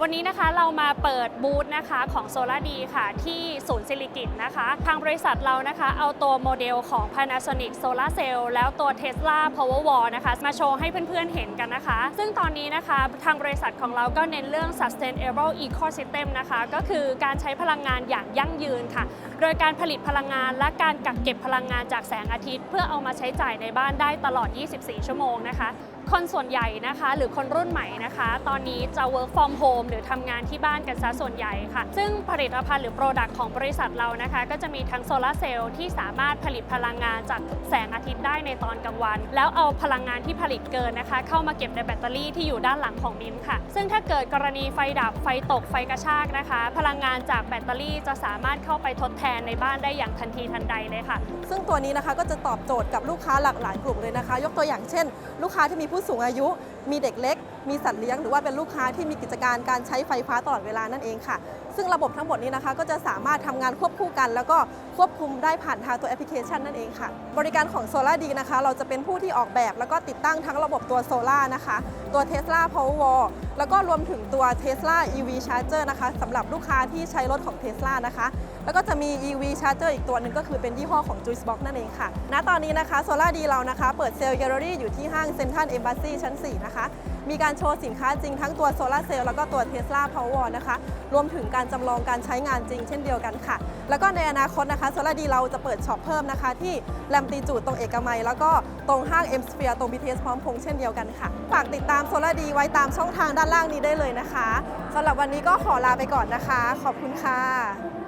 วันี้นะคะเรามาเปิดบูธนะคะของโซลาดีค่ะ ที่ศูนย์ซิลิกิตนะคะ ทางบริษัทเรานะคะเอาตัวโมเดลของ Panasonic Solar Cell แล้วตัว Tesla Powerwall นะคะ มาโชว์ให้เพื่อนๆเห็นกันนะคะ ซึ่งตอนนี้นะคะทางบริษัทของเราก็เน้นเรื่อง sustainable ecosystem นะคะ ก็คือการใช้พลังงานอย่างยั่งยืนค่ะ โดยการผลิตพลังงานและการกักเก็บพลังงานจากแสงอาทิตย์ เพื่อเอามาใช้จ่ายในบ้านได้ตลอด 24 ชั่วโมงนะคะ คนส่วนใหญ่นะคะ หรือคนรุ่นใหม่นะคะ ตอนนี้จะ work from home หรือทำงานที่บ้านกันซะส่วนใหญ่ค่ะ ซึ่งผลิตภัณฑ์หรือ Product ของบริษัทเรานะคะ ก็จะมีทั้งโซลาร์เซลล์ที่สามารถผลิตพลังงานจากแสงอาทิตย์ได้ในตอนกลางวัน แล้วเอาพลังงานที่ผลิตเกินนะคะ เข้ามาเก็บในแบตเตอรี่ที่อยู่ด้านหลังของมิมค่ะ ซึ่งถ้าเกิดกรณีไฟดับไฟตกไฟกระชากนะคะ พลังงานจากแบตเตอรี่จะสามารถเข้าไปทดแทนในบ้านได้อย่างทันทีทันใดเลยค่ะ ซึ่งตัวนี้นะคะก็จะตอบโจทย์กับลูกค้าหลากหลายกลุ่มเลยนะคะ ยกตัวอย่างเช่น ลูกค้าที่มีผู้สูงอายุ มีเด็กเล็ก มีสัตว์เลี้ยง หรือว่าเป็นลูกค้าที่มีกิจการการใช้ไฟฟ้าตลอดเวลานั่นเองค่ะ ซึ่งระบบทั้งหมดนี้นะคะ ก็จะสามารถทำงานควบคู่กัน แล้วก็ควบคุมได้ผ่านทางตัวแอปพลิเคชันนั่นเองค่ะ บริการของโซลาดีนะคะ เราจะเป็นผู้ที่ออกแบบแล้วก็ติดตั้งทั้งระบบตัวโซลานะคะ ตัว Tesla Powerwall แล้วก็รวมถึงตัว Tesla EV Charger นะคะสำหรับลูกค้าที่ใช้รถของ Tesla นะคะ แล้วก็จะมี EV Charger อีกตัวหนึ่งก็คือเป็นยี่ห้อของ Juicebox นั่นเองค่ะ ณ ตอนนี้นะคะโซลาดีเรานะคะ เปิดเซลล์แกลเลอรี่อยู่ที่ห้างเซ็นทรัลเอมบ s ซีชั้น 4 นะคะมีการโชว์สินค้าจริงทั้งตัวโซลาเซลล์แล้วก็ตัว Tesla Powerwall นะคะ รวมถึงการจำลองการใช้งานจริงเช่นเดียวกันค่ะ แล้วก็ในอนาคตนะคะโซลาดีเราจะเปิดช็อปเพิ่มนะคะ ที่แลมตีจูดตรงเอกมัย แล้วก็ตรงห้าง M Sphere ตรง BTS พร้อมพงษ์เช่นเดียวกันค่ะ ฝากติดตามโซลาดีไว้ตามช่องทางด้านล่างนี้ได้เลยนะคะสำหรับวันนี้ก็ขอลาไปก่อนนะคะ ขอบคุณค่ะ